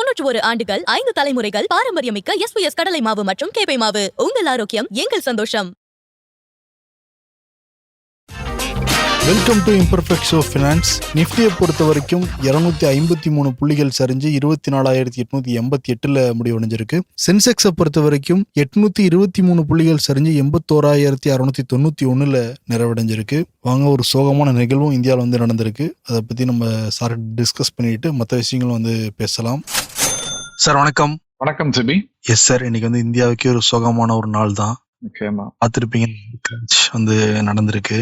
தொன்னூற்றி ஒரு ஆண்டுகள் ஐந்து தலைமுறைகள் பாரம்பரியமிக்க எஸ்பிஎஸ் கடலை மாவு மற்றும் கேப்பை மாவு. உங்கள் ஆரோக்கியம் எங்கள் சந்தோஷம். Welcome to imperfect show finance நிஃப்டியை பொறுத்த வரைக்கும் இரநூத்தி ஐம்பத்தி மூணு புள்ளிகள் சரிஞ்சு இருபத்தி நாலாயிரத்தி எட்நூத்தி எண்பத்தி எட்டுல முடிவடைஞ்சிருக்கு. சென்செக்ஸை பொறுத்த வரைக்கும் எட்நூத்தி இருபத்தி மூணு புள்ளிகள் சரிஞ்சு எண்பத்தோராயிரத்தி அறுநூத்தி தொண்ணூத்தி ஒண்ணுல நிறைவடைஞ்சிருக்கு. வாங்க ஒரு சோகமான நிகழ்வும் இந்தியாவில் வந்து நடந்திருக்கு. அதை பத்தி நம்ம சார் டிஸ்கஸ் பண்ணிட்டு மற்ற விஷயங்களும் வந்து பேசலாம். சார் வணக்கம். வணக்கம் சிபி. எஸ் சார் இன்னைக்கு வந்து இந்தியாவுக்கே ஒரு சோகமான ஒரு நாள் தான் நிச்சயமா. பார்த்துருப்பீங்க வந்து நடந்திருக்கு.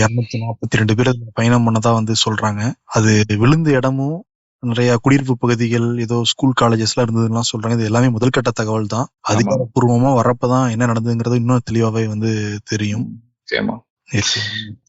இருநூத்தி நாற்பத்தி ரெண்டு பேர் பயணம் பண்ணதா வந்து சொல்றாங்க. அது விழுந்த இடமும் நிறைய குடியிருப்பு பகுதிகள் ஏதோ ஸ்கூல் காலேஜஸ்லாம் இருந்ததுலாம் சொல்றாங்க. இது எல்லாமே முதல்கட்ட தகவல் தான். அதிகாரப்பூர்வமா வரப்பதான் என்ன நடந்ததுங்கிறது இன்னும் தெளிவாவே வந்து தெரியும்.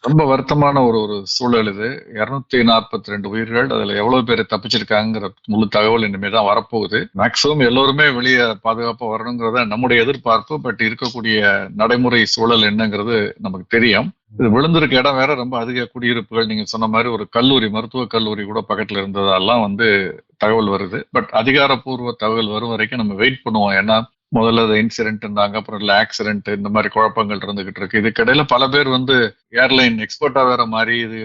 ரொம்ப வருத்தமான ஒரு ஒரு சூழல் இது. இருநூத்தி நாற்பத்தி ரெண்டு உயிர்கள் அதுல எவ்வளவு பேர் தப்பிச்சிருக்காங்கிற முழு தகவல் இனிமே தான் வரப்போகுது. மேக்சிமம் எல்லோருமே வெளியே பாதுகாப்பா வரணுங்கிறத நம்முடைய எதிர்பார்ப்பு பட் இருக்கக்கூடிய நடைமுறை சூழல் என்னங்கிறது நமக்கு தெரியும். இது விழுந்திருக்க இடம் வேற ரொம்ப அதிக குடியிருப்புகள். நீங்க சொன்ன மாதிரி ஒரு கல்லூரி மருத்துவ கல்லூரி கூட பக்கத்துல இருந்ததெல்லாம் வந்து தகவல் வருது. பட் அதிகாரப்பூர்வ தகவல் வரும் வரைக்கும் நம்ம வெயிட் பண்ணுவோம். ஏன்னா முதல்ல அது இன்சிடென்ட் இருந்தாங்க அப்புறம் இல்லை ஆக்சிடென்ட் இந்த மாதிரி குழப்பங்கள் இருந்துகிட்டு இருக்கு. இதுக்கிடையில பல பேர் வந்து ஏர்லைன் எக்ஸ்போர்ட்டா வேற மாதிரி இது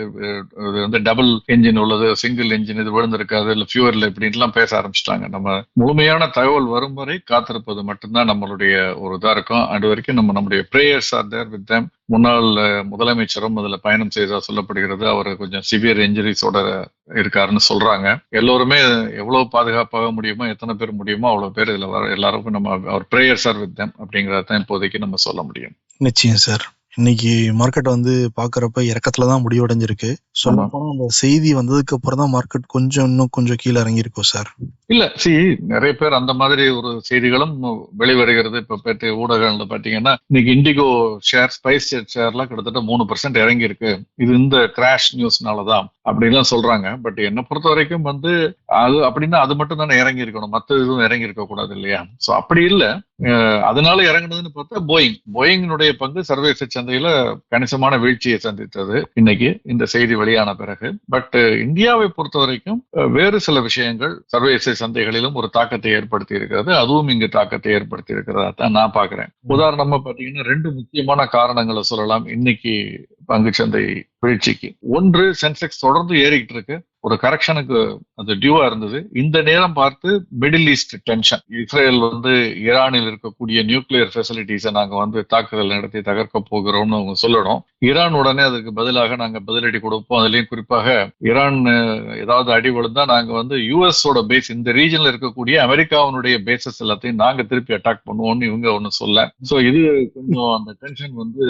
இது வந்து டபுள் என்ஜின் உள்ளது சிங்கிள் என்ஜின் இது விழுந்திருக்காது இல்ல ஃபியூவர்ல இப்படின்லாம் பேச ஆரம்பிச்சிட்டாங்க. நம்ம முழுமையான தகவல் வரும் வரை காத்திருப்பது மட்டும்தான் நம்மளுடைய ஒரு இதா இருக்கும். அது வரைக்கும் நம்ம நம்முடைய prayers are there with them முன்னாள் முதலமைச்சரும் அதுல பயணம் செய்ததா சொல்லப்படுகிறது. அவர் கொஞ்சம் சிவியர் இன்ஜுரிஸோட இருக்காருன்னு சொல்றாங்க. எல்லோருமே எவ்வளவு பாதுகாப்பாக முடியுமோ எத்தனை பேர் முடியுமோ அவ்வளவு பேர் இதுல வர எல்லாருக்கும் நம்ம அவர் பிரேயர் சார் வித் தேம் அப்படிங்கறத தான் இப்போதைக்கு நம்ம சொல்ல முடியும். நிச்சயம் சார் இன்னைக்கு மார்க்கெட் வந்து பாக்குறப்ப இறக்கத்துல தான் முடிவடைஞ்சிருக்கு சொல்ல போனா அந்த செய்தி வந்ததுக்கு அப்புறம் தான் மார்க்கெட் கொஞ்சம் இன்னும் கொஞ்சம் கீழே இறங்கி இருக்கும் சார் இல்ல சி நிறைய பேர் அந்த மாதிரி ஒரு செய்திகளும் வெளிவருகிறது. இப்ப பேட்டு ஊடகங்கள்ல பாத்தீங்கன்னா இன்னைக்கு இண்டிகோ ஷேர் ஸ்பைஸ் ஜெட் ஷேர்லாம் கிட்டத்தட்ட மூணு பர்சன்ட் இறங்கி இருக்கு இது இந்த கிராஷ் நியூஸ்னாலதான் அப்படின்லாம் சொல்றாங்க. பட் என்னை பொறுத்த வரைக்கும் வந்து அது அப்படின்னா அது மட்டும் தானே இறங்கி இருக்கணும் மத்த இதுவும் இறங்கி இருக்க கூடாது இல்லையா? சோ அப்படி இல்ல. அதனால இறங்குனதுன்னு பார்த்தா போயிங் போயிங்கினுடைய பங்கு சர்வதேச சந்தையில கணிசமான வீழ்ச்சியை சந்தித்தது இன்னைக்கு இந்த செய்தி வெளியான பிறகு. பட் uh, இந்தியாவை பொறுத்த வரைக்கும் uh, வேறு சில விஷயங்கள் சர்வதேச சந்தைகளிலும் ஒரு தாக்கத்தை ஏற்படுத்தி இருக்கிறது அதுவும் இங்கு தாக்கத்தை ஏற்படுத்தி இருக்கிறதா தான் நான் பாக்குறேன் உதாரணமா பாத்தீங்கன்னா ரெண்டு முக்கியமான காரணங்களை சொல்லலாம். இன்னைக்கு பங்குச்சந்தை வீழ்ச்சிக்கு. ஒன்று சென்செக்ஸ் தொடர்ந்து ஏறிக்கிட்டு இருக்கு. ஒரு கரெக்ஷனுக்கு அது டியூவா இருந்தது. இந்த நேரம் பார்த்து மிடில் ஈஸ்ட் டென்ஷன். இஸ்ரேல் வந்து ஈரானில் இருக்கக்கூடிய நியூக்ளியர் ஃபெசிலிட்டிஸை நாங்க வந்து தாக்குதல் நடத்தி தகர்க்க போகிறோம்னு அவங்க சொல்லணும். ஈரான் உடனே அதுக்கு பதிலாக நாங்க பதிலடி கொடுப்போம். அதுலயும் குறிப்பாக ஈரான் ஏதாவது அடி விழுந்தா நாங்க வந்து யூஎஸோட பேஸ் இந்த ரீஜன்ல இருக்கக்கூடிய அமெரிக்காவினுடைய பேசஸ் எல்லாத்தையும் நாங்க திருப்பி அட்டாக் பண்ணுவோம்னு இவங்க ஒண்ணு சொல்ல. ஸோ இது கொஞ்சம் அந்த டென்ஷன் வந்து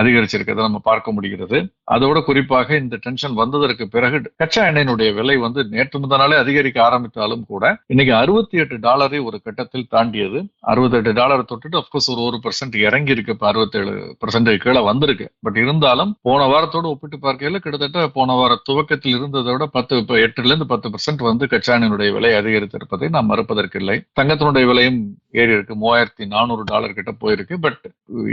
அதிகரிச்சிருக்கிறத நம்ம பார்க்க முடிகிறது. அதோட குறிப்பாக இந்த டென்ஷன் வந்ததற்கு பிறகு கச்சா பிட்காயினுடைய விலை வந்து நேற்று முதனாலே அதிகரிக்க ஆரம்பித்தாலும் கூட இன்னைக்கு அறுபத்தி எட்டு டாலரை ஒரு கட்டத்தில் தாண்டியது. அறுபத்தி எட்டு டாலர் தொட்டுட்டு அப்கோர்ஸ் ஒரு ஒரு பர்சன்ட் இறங்கி இருக்கு. இப்போ அறுபத்தேழு பர்சன்ட் கீழே வந்திருக்கு. பட் இருந்தாலும் போன வாரத்தோடு ஒப்பிட்டு பார்க்கையில் கிட்டத்தட்ட போன வார துவக்கத்தில் இருந்ததை விட பத்து இப்போ எட்டுல இருந்து பத்து பர்சன்ட் வந்து கச்சானினுடைய விலை அதிகரித்திருப்பதை நாம் மறுப்பதற்கு இல்லை தங்கத்தினுடைய விலையும் ஏறி இருக்கு. மூவாயிரத்தி நானூறு டாலர் கிட்ட போயிருக்கு. பட்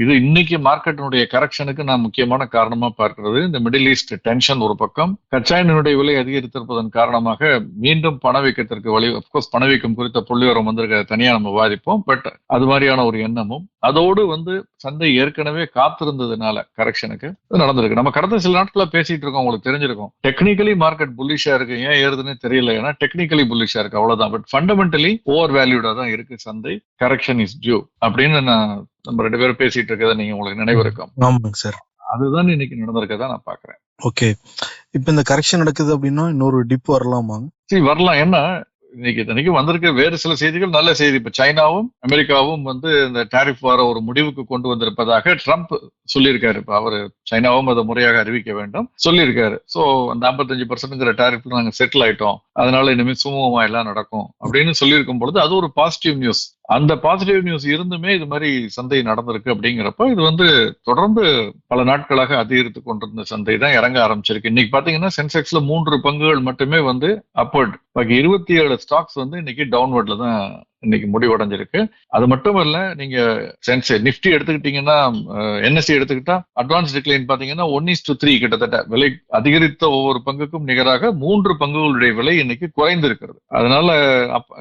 இது இன்னைக்கு மார்க்கெட்டினுடைய கரெக்ஷனுக்கு நான் முக்கியமான காரணமா பார்க்கிறது. இந்த மிடில் ஈஸ்ட் டென்ஷன் ஒரு பக்கம். கச்சா விலை அதிகரி அதிகரித்திருப்பதன் காரணமாக மீண்டும் பணவீக்கத்திற்கு வழி அப்கோர்ஸ் பணவீக்கம் குறித்த புள்ளிவரம் வந்திருக்க தனியா நம்ம விவாதிப்போம் பட் அது மாதிரியான ஒரு எண்ணமும் அதோடு வந்து சந்தை ஏற்கனவே காத்திருந்ததுனால கரெக்ஷனுக்கு நடந்திருக்கு. நம்ம கடந்த சில நாட்களா பேசிட்டு இருக்கோம் உங்களுக்கு தெரிஞ்சிருக்கும். டெக்னிக்கலி மார்க்கெட் புல்லிஷா இருக்கு ஏன் ஏறுதுன்னு தெரியல ஏன்னா டெக்னிக்கலி புல்லிஷா இருக்கு அவ்வளவுதான். பட் ஃபண்டமெண்டலி ஓவர் வேல்யூடா தான் இருக்கு சந்தை. கரெக்ஷன் இஸ் டியூ அப்படின்னு நான் நம்ம ரெண்டு பேரும் பேசிட்டு இருக்கதை நீங்க உங்களுக்கு நினைவு இருக்கும். ஆமாங்க சார் அதுதான் இன்னைக்கு நடந்திருக்கதா நான் பாக்குறேன். ஓகே இப்ப இந்த கரெக்ஷன் நடக்குது அப்படின்னா இன்னொரு டிப் வரலாமாங்க சரி வரலாம். ஏன்னா இன்னைக்கு இத்தனைக்கு வந்திருக்க வேறு சில செய்திகள். நல்ல செய்தி. இப்ப சைனாவும் அமெரிக்காவும் வந்து இந்த டாரிஃப் வார ஒரு முடிவுக்கு கொண்டு வந்திருப்பதாக ட்ரம்ப் சொல்லியிருக்காரு. இப்ப அவரு சைனாவும் அதை முறையாக அறிவிக்க வேண்டும். சொல்லியிருக்காரு. சோ அந்த ஐம்பத்தஞ்சு பர்சன்ட்ங்கிற டாரிஃப்ல நாங்க செட்டில் ஆயிட்டோம். அதனால இனிமேல் சுமூகமா எல்லாம் நடக்கும் அப்படின்னு சொல்லியிருக்கும் பொழுது அது ஒரு பாசிட்டிவ் நியூஸ் அந்த பாசிட்டிவ் நியூஸ் இருந்துமே இது மாதிரி சந்தை நடந்திருக்கு அப்படிங்கிறப்ப இது வந்து தொடர்ந்து பல நாட்களாக அதிகரித்து கொண்டிருந்த சந்தை தான் இறங்க ஆரம்பிச்சிருக்கு. இன்னைக்கு பாத்தீங்கன்னா சென்செக்ஸ்ல மூன்று பங்குகள் மட்டுமே வந்து அப்வர்ட் பாக்கி இருபத்தி ஏழு ஸ்டாக்ஸ் வந்து இன்னைக்கு டவுன்வர்ட்ல தான் இன்னைக்கு முடிவடைஞ்சிருக்கு. அது மட்டும் இல்ல நீங்க சென்ஸ் நிப்டி எடுத்துக்கிட்டீங்கன்னா என்எஸ்சி எடுத்துக்கிட்டா அட்வான்ஸ் டிக்ளைன் பாத்தீங்கன்னா ஒன் இஸ் டு த்ரீ கிட்டத்தட்ட விலை அதிகரித்த ஒவ்வொரு பங்குக்கும் நிகராக மூன்று பங்குகளுடைய விலை இன்னைக்கு குறைந்திருக்கிறது. அதனால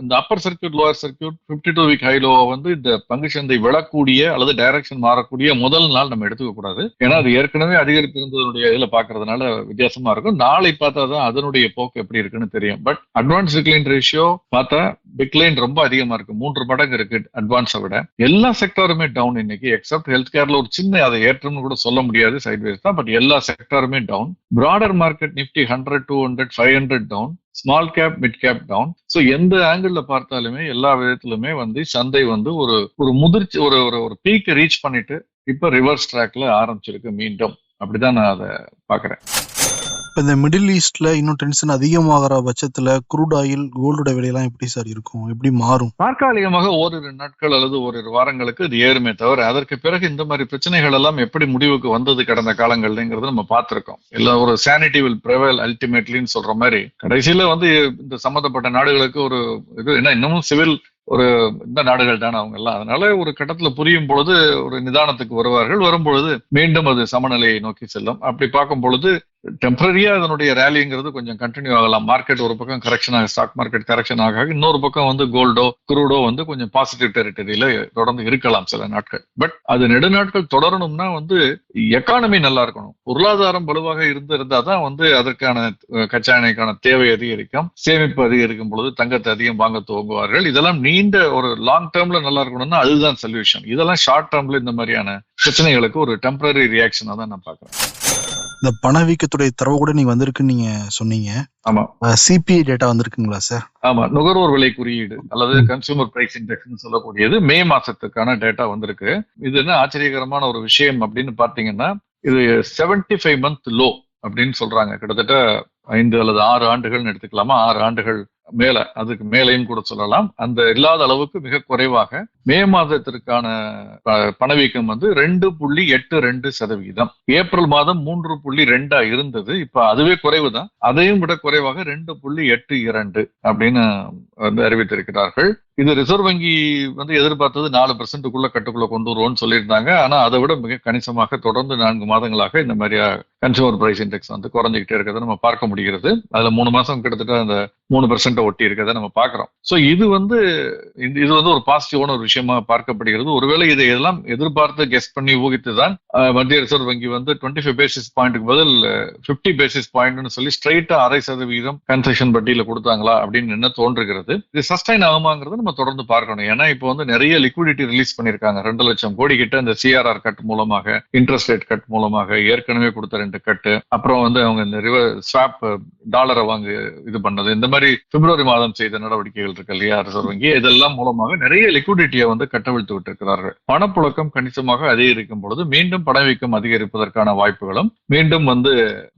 இந்த upper circuit lower circuit 52 two week high low வந்து இந்த பங்கு சந்தை விழக்கூடிய அல்லது டைரக்ஷன் மாறக்கூடிய முதல் நாள் நம்ம எடுத்துக்க கூடாது. ஏன்னா அது ஏற்கனவே அதிகரித்திருந்ததனுடைய இதுல பாக்குறதுனால வித்தியாசமா இருக்கும். நாளை பார்த்தா தான் அதனுடைய போக்கு எப்படி இருக்குன்னு தெரியும். பட் அட்வான்ஸ் டிக்ளைன் ரேஷியோ பார்த்தா டிக்ளைன் ரொம்ப அதிகம் இருக்கு. மூன்று மடங்கு இருக்கு அட்வான்ஸை விட. எல்லா செக்டாருமே டவுன் இன்னைக்கு எக்ஸப்ட் ஹெல்த் கேர்ல ஒரு சின்ன அதை ஏற்றம்னு கூட சொல்ல முடியாது சைட்வேஸ் தான் பட் எல்லா செக்டாருமே down broader market Nifty hundred two hundred five hundred down small cap mid cap down so எந்த ஆங்கிள் பார்த்தாலுமே எல்லா விதத்திலுமே வந்து சந்தை வந்து ஒரு ஒரு முதிர்ச்சி ஒரு ஒரு ஒரு ரீச் பண்ணிட்டு இப்ப ரிவர்ஸ் ட்ராக்ல ஆரம்பிச்சிருக்கு மீண்டும். அப்படிதான் நான் அதை பாக்குறேன் இப்போ இந்த மிடில் ஈஸ்ட்ல இன்னும் டென்ஷன் அதிகமாகிற பட்சத்துல குரூட் ஆயில் கோல்டோட விலையெல்லாம் எப்படி சார் இருக்கும்? எப்படி மாறும்? தற்காலிகமாக ஓரிரு நாட்கள் அல்லது ஓரிரு வாரங்களுக்கு இது ஏறுமே தவிர அதற்கு பிறகு இந்த மாதிரி பிரச்சனைகள் எல்லாம் எப்படி முடிவுக்கு வந்தது கடந்த காலங்கள்ங்கிறது நம்ம பார்த்திருக்கோம். இல்ல ஒரு சானிட்டி வில் prevail அல்டிமேட்லின்னு சொல்ற மாதிரி கடைசியில வந்து இந்த சம்பந்தப்பட்ட நாடுகளுக்கு ஒரு இது என்ன இன்னமும் சிவில் ஒரு இந்த நாடுகள் தானே அவங்க எல்லாம். அதனால ஒரு கட்டத்துல புரியும் பொழுது ஒரு நிதானத்துக்கு வருவார்கள். வரும்பொழுது மீண்டும் அது சமநிலையை நோக்கி செல்லும். அப்படி பார்க்கும் பொழுது டெம்பரரியா அதனுடைய ரேலிங்கிறது கொஞ்சம் கண்டினியூ ஆகலாம். மார்க்கெட் ஒரு பக்கம் கரெக்ஷன் ஆக ஸ்டாக் மார்க்கெட் கரெக்ஷன் ஆக இன்னொரு பக்கம் வந்து கோல்டோ குரூடோ வந்து கொஞ்சம் பாசிட்டிவ் டெரிட்டரியில தொடர்ந்து இருக்கலாம் சில நாட்கள். பட் அது நெடுநாட்கள் தொடரணும்னா வந்து எக்கானமி நல்லா இருக்கணும். பொருளாதாரம் வலுவாக இருந்து இருந்தா தான் வந்து அதற்கான கச்சா எண்ணெய்க்கான தேவை அதிகரிக்கும். சேமிப்பு அதிகரிக்கும் பொழுது தங்கத்தை அதிகம் வாங்க துவங்குவார்கள். இதெல்லாம் நீண்ட ஒரு லாங் டேர்ம்ல நல்லா இருக்கணும்னா அதுதான் சொல்யூஷன் இதெல்லாம் ஷார்ட் டேர்ம்ல இந்த மாதிரியான பிரச்சனைகளுக்கு ஒரு டெம்பரரி ரியாக்ஷனா தான் நான் பாக்குறேன் இந்த பணவீக்கத்துடைய தரவு கூட நீங்க வந்திருக்குன்னு நீங்க சொன்னீங்க. ஆமா. சிபிஐ டேட்டா வந்திருக்குங்களா சார் ஆமா. நுகர்வோர் விலை குறியீடு அல்லது கன்சூமர் பிரைஸ் இண்டெக்ஸ்னு சொல்லக்கூடியது மே மாசத்துக்கான டேட்டா வந்திருக்கு. இது என்ன ஆச்சரியகரமான ஒரு விஷயம் அப்படின்னு பார்த்தீங்கன்னா இது 75 ஃபைவ் மந்த் லோ அப்படின்னு சொல்றாங்க. கிட்டத்தட்ட ஐந்து அல்லது ஆறு ஆண்டுகள்னு எடுத்துக்கலாமா? ஆறு ஆண்டுகள் மேல அதுக்கு மேலையும் கூட சொல்லலாம். அந்த இல்லாத அளவுக்கு மிக குறைவாக மே மாதத்திற்கான ப- பணவீக்கம் வந்து ரெண்டு புள்ளி எட்டு ரெண்டு சதவீதம். ஏப்ரல் மாதம் மூன்று புள்ளி ரெண்டா இருந்தது. இப்ப அதுவே குறைவு தான். அதையும் விட குறைவாக ரெண்டு புள்ளி எட்டு இரண்டு அப்படின்னு வந்து அறிவித்திருக்கிறார்கள். இது ரிசர்வ் வங்கி வந்து எதிர்பார்த்தது நாலு பெர்சென்ட்டுக்குள்ள கட்டுக்குள்ள கொண்டு வருவோம்னு சொல்லியிருந்தாங்க. ஆனா அதை விட மிக கணிசமாக தொடர்ந்து நான்கு மாதங்களாக இந்த மாதிரியா கன்சூமர் பிரைஸ் இண்டெக்ஸ் வந்து குறைஞ்சிக்கிட்டே இருக்கிறத நம்ம பார்க்க முடிகிறது. அதுல மூணு மாசம் கிட்டத்தட்ட அந்த மூணு பெர்சென்ட் ஒட்டி இருக்கிறத நம்ம பார்க்குறோம். சோ இது வந்து இது வந்து ஒரு பாசிட்டிவான ஒரு விஷயமா பார்க்கப்படுகிறது. ஒருவேளை இதை எல்லாம் எதிர்பார்த்து கெஸ்ட் பண்ணி ஊகித்து தான் மத்திய ரிசர்வ் வங்கி வந்து டுவெண்ட்டி ஃபைவ் பேசிஸ் பாயிண்ட்டுக்கு பதில் பிப்டி பேசிஸ் பாயிண்ட்னு சொல்லி ஸ்ட்ரைட்டா அரை சதவீதம் கன்செஷன் வட்டியில கொடுத்தாங்களா அப்படின்னு என்ன தோன்றுகிறது. இது சஸ்டைன் ஆகுமாங்கிறது நம்ம தொடர்ந்து பார்க்கணும். ஏன்னா இப்போ வந்து நிறைய லிக்விடிட்டி ரிலீஸ் பண்ணியிருக்காங்க. ரெண்டு லட்சம் கோடி கிட்ட இந்த சிஆர்ஆர் கட் மூலமாக இன்ட்ரெஸ்ட் ரேட் கட் மூலமாக ஏற்கனவே கொடுத்த ரெண்டு கட்டு அப்புறம் வந்து அவங்க இந்த ரிவர் ஸ்வாப் டாலரை வாங்கி இது பண்ணது. இந்த மாதிரி பிப்ரவரி மாதம் செய்த நடவடிக்கைகள் இருக்கு இல்லையா ரிசர்வ் வங்கி இதெல்லாம் மூலமாக நிறைய லிக்விடிட்டியை வந்து கட்டவிழ்த்து விட்டிருக்கிறார்கள் பணப்புழக்கம் கணிசமாக அதிகரிக்கும் பொழுது மீண்டும் பணவீக்கம் அதிகரிப்பதற்கான வாய்ப்புகளும் மீண்டும் வந்து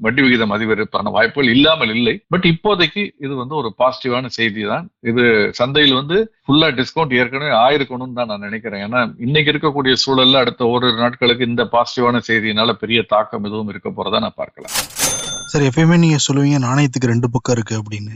வட்டி விகிதம் அதிகரிப்பான வாய்ப்புகள் இல்லாமல் இல்லை. பட் இப்போதைக்கு இது வந்து ஒரு பாசிட்டிவான செய்தி தான் இது சந்தையில் வந்து ஃபுல்லா டிஸ்கவுண்ட் ஏற்கனவே ஆயிருக்கணும்னு தான் நான் நினைக்கிறேன். ஏன்னா இன்னைக்கு இருக்கக்கூடிய சூழல்ல அடுத்த ஒரு நாட்களுக்கு இந்த பாசிட்டிவான செய்தியினால பெரிய தாக்கம் எதுவும் இருக்க போறதா நான் பார்க்கலாம் சார் எப்பயுமே நீங்க சொல்லுவீங்க நாணயத்துக்கு ரெண்டு பக்கம் இருக்கு அப்படின்னு.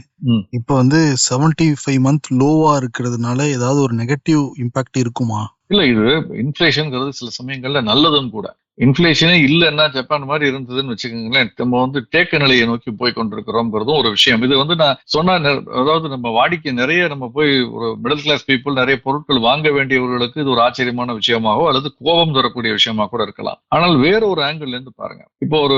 இப்போ வந்து 75 ஃபைவ் மந்த் லோவா இருக்கிறதுனால ஏதாவது ஒரு நெகட்டிவ் இம்பாக்ட் இருக்குமா? இல்ல இது இன்ஃபிளேஷன்ங்கிறது சில சமயங்கள்ல நல்லதும் கூட. இன்ஃபிளேஷனே இல்லைன்னா ஜப்பான் மாதிரி இருந்ததுன்னு வச்சுக்கோங்களேன். நம்ம வந்து தேக்க நிலையை நோக்கி போய் கொண்டிருக்கிறோம்ங்கிறதும் ஒரு விஷயம். இது வந்து நான் சொன்ன அதாவது நம்ம வாடிக்கை நிறைய நம்ம போய் ஒரு மிடில் கிளாஸ் பீப்புள் நிறைய பொருட்கள் வாங்க வேண்டியவர்களுக்கு இது ஒரு ஆச்சரியமான விஷயமாகவோ அல்லது கோபம் தரக்கூடிய விஷயமா கூட இருக்கலாம். ஆனால் வேற ஒரு ஆங்கிள் இருந்து பாருங்க. இப்போ ஒரு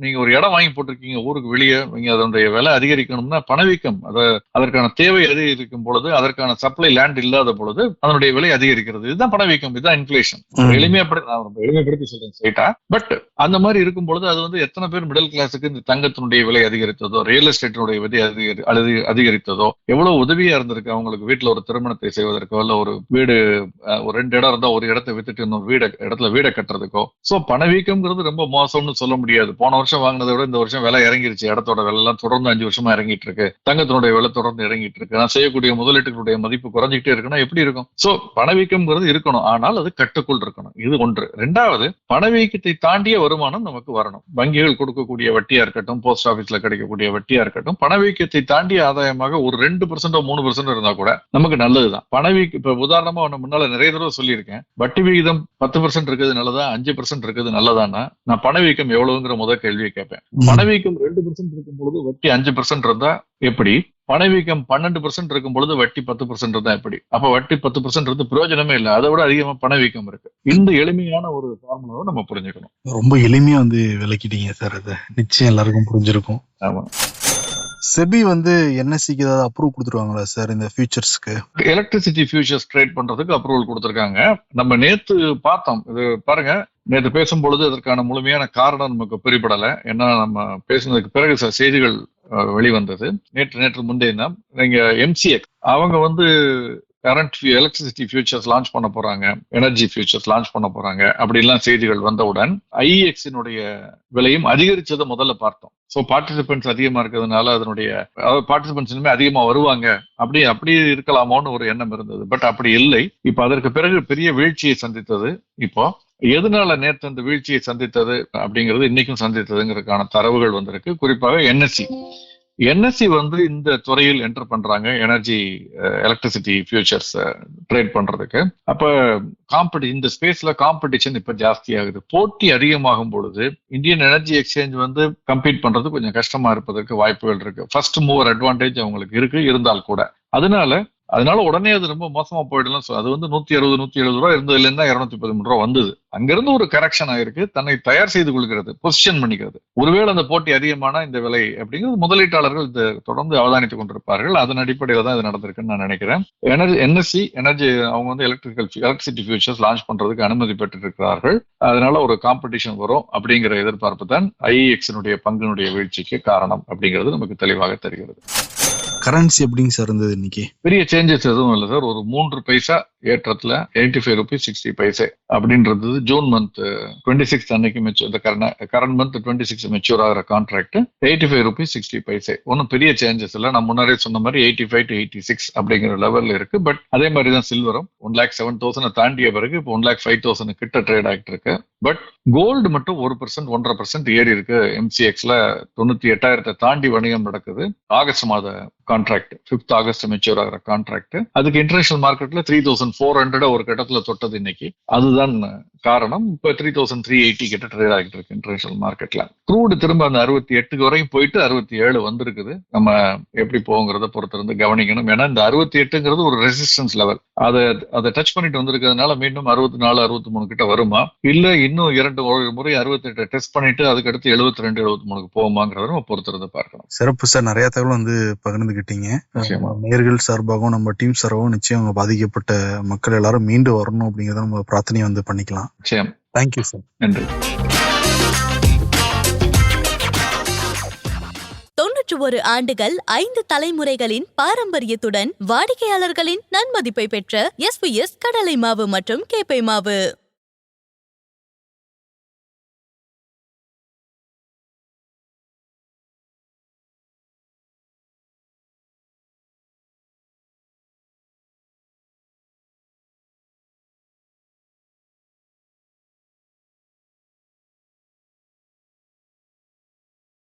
நீங்க ஒரு இடம் வாங்கி போட்டிருக்கீங்க ஊருக்கு வெளியே நீங்க அதனுடைய விலை அதிகரிக்கணும்னா பணவீக்கம் அத அதற்கான தேவை அதிகரிக்கும் பொழுது அதற்கான சப்ளை லேண்ட் இல்லாத பொழுது அதனுடைய விலை அதிகரிக்கிறது. இதுதான் பணவீக்கம் இதுதான் இன்ஃபிளேஷன் ம். எளிமையாப்படி நான் ரொம்ப எளிமைப்படுத்தி சொல்றேன் ஸ்ட்ரைட்டா பட் அந்த மாதிரி இருக்கும் பொழுது அது வந்து எத்தனை பேர் மிடில் கிளாஸுக்கு இந்த தங்கத்தினுடைய விலை அதிகரித்ததோ ரியல் எஸ்டேட்டினுடைய விலை அதிகரி அல்லது அதிகரித்ததோ எவ்வளவு உதவியா இருந்திருக்கு? அவங்களுக்கு வீட்டுல ஒரு திருமணத்தை செய்வதற்கோ இல்ல ஒரு வீடு ஒரு ரெண்டு இடம் இருந்தா ஒரு இடத்தை வித்துட்டு இன்னொரு வீட இடத்துல வீடை கட்டுறதுக்கோ. சோ பணவீக்கம்ங்கிறது ரொம்ப மோசம்னு சொல்ல முடியாது. போன வருஷம் வாங்கினதை விட இந்த வருஷம் விலை இறங்கிருச்சு. இடத்தோட விலை எல்லாம் தொடர்ந்து அஞ்சு வருஷமா இறங்கிட்டு இருக்கு தங்கத்தினுடைய விலை தொடர்ந்து இறங்கிட்டு இருக்கு நான் செய்யக்கூடிய முதலீட்டுகளுடைய மதிப்பு குறைஞ்சிக்கிட்டே இருக்குன்னா எப்படி இருக்கும்? சோ பணவீக்கம்ங்கிறது இருக்கணும். ஆனால் அது கட்டுக்குள் இருக்கணும். இது ஒன்று. ரெண்டாவது பணவீக்கத்தை தாண்டிய வருமானம் நமக்கு வரணும். வங்கிகள் கொடுக்கக்கூடிய வட்டியா இருக்கட்டும் போஸ்ட் ஆபீஸ்ல கிடைக்கக்கூடிய வட்டியா இருக்கட்டும் பணவீக்கத்தை தாண்டிய ஆதாயமாக ஒரு ரெண்டு பர்சன்டோ மூணு பர்சன்ட் இருந்தா கூட நமக்கு நல்லதுதான். பணவீக்க இப்ப உதாரணமா ஒண்ணு முன்னால நிறைய தடவை சொல்லியிருக்கேன். வட்டி விகிதம் பத்து பர்சன்ட் இருக்குது நல்லதா அஞ்சு பர்சன்ட் இருக்குது நல்லதான்னா நான் பணவீக்கம் எவ்வளவுங்கிற முதல் கேள்வியை கேட்பேன். பணவீக்கம் ரெண்டு பர்சன்ட் இருக்கும் பொழுது வட்டி அஞ்சு பர்சன்ட் இருந்தா எப்படி? பணவீக்கம் பன்னெண்டு பர்சன்ட் இருக்கும் பொழுது வட்டி பத்து பர்சன்ட் இருந்தா எப்படி அப்ப வட்டி பத்து பர்சன்ட் இருந்து பிரயோஜனமே இல்லை. அதை விட அதிகமா பணவீக்கம் இருக்கு. இந்த எளிமையான ஒரு ஃபார்முலாவை நம்ம புரிஞ்சுக்கணும். ரொம்ப எளிமையா வந்து விளக்கிட்டீங்க சார் அதை நிச்சயம் எல்லாருக்கும் புரிஞ்சிருக்கும். ஆமா. செபி வந்து என்எஸ்சிக்கு ஏதாவது அப்ரூவ் கொடுத்துருவாங்களா சார் இந்த ஃபியூச்சர்ஸ்க்கு எலக்ட்ரிசிட்டி ஃபியூச்சர்ஸ் ட்ரேட் பண்றதுக்கு அப்ரூவல் கொடுத்திருக்காங்க. நம்ம நேத்து பார்த்தோம். இது பாருங்க. நேற்று பேசும்பொழுது அதற்கான முழுமையான காரணம் நமக்கு பிரிபடல. ஏன்னா நம்ம பேசுனதுக்கு பிறகு சில செய்திகள் வெளிவந்தது. நேற்று நேற்று முந்தைய தினம் எங்க எம்சிஎக் அவங்க வந்து கரண்ட் எலக்ட்ரிசிட்டி ஃபியூச்சர்ஸ் லான்ச் பண்ண போறாங்க எனர்ஜி ஃபியூச்சர்ஸ் லான்ச் பண்ண போறாங்க அப்படிலாம் செய்திகள் வந்தவுடன் ஐஎக்ஸினுடைய விலையும் அதிகரிச்சதை முதல்ல பார்த்தோம். ஸோ பார்ட்டிசிபென்ட்ஸ் அதிகமா இருக்கிறதுனால அதனுடைய அதாவது பார்ட்டிசிபென்ட்ஸ் இனிமே அதிகமா வருவாங்க. அப்படி அப்படி இருக்கலாமோன்னு ஒரு எண்ணம் இருந்தது. பட் அப்படி இல்லை. இப்ப அதற்கு பிறகு பெரிய வீழ்ச்சியை சந்தித்தது. இப்போ எதனால நேற்று அந்த வீழ்ச்சியை சந்தித்தது அப்படிங்கிறது இன்னைக்கும் சந்தித்ததுங்கிறதுக்கான தரவுகள் வந்திருக்கு. குறிப்பாக என்எஸ்சி என்எஸ்சி வந்து இந்த துறையில் என்டர் பண்றாங்க எனர்ஜி எலக்ட்ரிசிட்டி ஃபியூச்சர்ஸ் ட்ரேட் பண்றதுக்கு. அப்ப காம்படி இந்த ஸ்பேஸ்ல காம்படிஷன் இப்ப ஜாஸ்தி ஆகுது. போட்டி அதிகமாகும் பொழுது இந்தியன் எனர்ஜி எக்ஸ்சேஞ்ச் வந்து கம்பீட் பண்றது கொஞ்சம் கஷ்டமா இருப்பதற்கு வாய்ப்புகள் இருக்கு. ஃபர்ஸ்ட் மூவர் அட்வான்டேஜ் அவங்களுக்கு இருக்கு இருந்தால் கூட. அதனால அதனால உடனே அது ரொம்ப மோசமா போயிடலாம் So, அது வந்து நூத்தி அறுபது நூத்தி எழுபது ரூபா இருந்ததுல இருந்தா இருநூத்தி பதிமூணு ரூபா வந்தது. அங்கிருந்து ஒரு கரெக்ஷன் ஆயிருக்கு. தன்னை தயார் செய்து கொள்கிறது பொசிஷன் பண்ணிக்கிறது. ஒருவேளை அந்த போட்டி அதிகமான இந்த விலை அப்படிங்கிறது முதலீட்டாளர்கள் இது தொடர்ந்து அவதானித்துக் கொண்டிருப்பார்கள். அதன் அடிப்படையில தான் இது நடந்திருக்குன்னு நான் நினைக்கிறேன். எனர்ஜி என்எஸ்சி எனர்ஜி அவங்க வந்து எலக்ட்ரிக்கல் எலக்ட்ரிசிட்டி ஃபியூச்சர்ஸ் லான்ச் பண்றதுக்கு அனுமதி பெற்றிருக்கிறார்கள். அதனால ஒரு காம்படிஷன் வரும் அப்படிங்கிற எதிர்பார்ப்பு தான் ஐஎக்ஸினுடைய பங்கினுடைய வீழ்ச்சிக்கு காரணம் அப்படிங்கிறது நமக்கு தெளிவாக தெரிகிறது. கரன்சி எப்படிங்க சார் இருந்தது இன்னைக்கு? பெரிய சேஞ்சஸ் எதுவும் இல்லை சார் ஒரு மூன்று பைசா ஏற்றத்துல eighty five rupees sixty paise அப்படின்றது ஜூன் மந்த் டுவெண்ட்டி சிக்ஸ் அன்னைக்கு மெச்சூர் இந்த current month twenty six mature ஆகிற contract eighty five rupees sixty paise ஒன்றும் பெரிய சேஞ்சஸ் இல்லை. நான் முன்னாடியே சொன்ன மாதிரி eighty five to eighty six அப்படிங்கிற லெவல்ல இருக்கு. பட் அதே மாதிரி தான் சில்வரும் ஒன் லேக் செவன் தௌசண்ட் தாண்டிய பிறகு இப்போ ஒன் லேக் ஃபைவ் தௌசண்ட் கிட்ட ட்ரேட் ஆகிட்டு இருக்கு. பட் கோல்டு மட்டும் ஒரு பர்சன்ட் ஒன்றரை பர்சன்ட் ஏறி இருக்கு. எம்சிஎக்ஸ்ல தொண்ணூத்தி எட்டாயிரத்தை தாண்டி வணிகம் நடக்குது. ஆகஸ்ட் மாத கான்ட்ராக்ட் பிப்த் ஆகஸ்ட் மெச்சூர் ஆகிற கான்ட்ராக்ட் அதுக்கு இன்டர்நேஷனல் மார்க்கெட்ல த்ரீ தௌசண்ட் ஃபோர் ஹண்ட்ரட் ஒரு கட்டத்துல தொட்டது இன்னைக்கு. அதுதான் காரணம் இப்ப த்ரீ தௌசண்ட் த்ரீ எயிட்டி கிட்ட ட்ரேட் ஆகிட்டு இருக்கு இன்டர்நேஷனல் மார்க்கெட்ல க்ரூடு திரும்ப அந்த அறுபத்தி எட்டுக்கு வரையும் போயிட்டு அறுபத்தி ஏழு வந்திருக்குது. நம்ம எப்படி போகுங்கிறத பொறுத்திருந்து கவனிக்கணும். ஏன்னா இந்த அறுபத்தி எட்டுங்கிறது ஒரு ரெசிஸ்டன்ஸ் லெவல் அதை அதை டச் பண்ணிட்டு வந்திருக்கிறதுனால மீண்டும் அறுபத்தி நாலு அறுபத்தி மூணு கிட்ட வருமா? இல்ல இன்னும் இரண்டு முறை அறுபத்தி எட்டு டெஸ்ட் பண்ணிட்டு அதுக்கு அடுத்து எழுபத்தி ரெண்டு எழுபத்தி மூணுக்கு போகுமாங்கிறத நம்ம பொறுத்திருந்து பார்க்கணும். சிறப்பு சார். நிறைய தகவல் வந்து பகிர்ந்துகிட்டீங்க. நேர்கள் சார்பாகவும் நம்ம டீம் சார்பாகவும் நிச்சயம் பாதிக்கப்பட்ட மக்கள் எல்லாரும் மீண்டு வரணும் அப்படிங்கறத நம்ம பிரார்த்தனையை வந்து பண்ணிக்கலாம். நிச்சயம். தேங்க்யூ சார் நன்றி. தொன்னூற்று ஒரு ஆண்டுகள் ஐந்து தலைமுறைகளின் பாரம்பரியத்துடன் வாடிக்கையாளர்களின் நன்மதிப்பை பெற்ற எஸ்பிஎஸ் கடலை மாவு மற்றும் கேப்பை மாவு.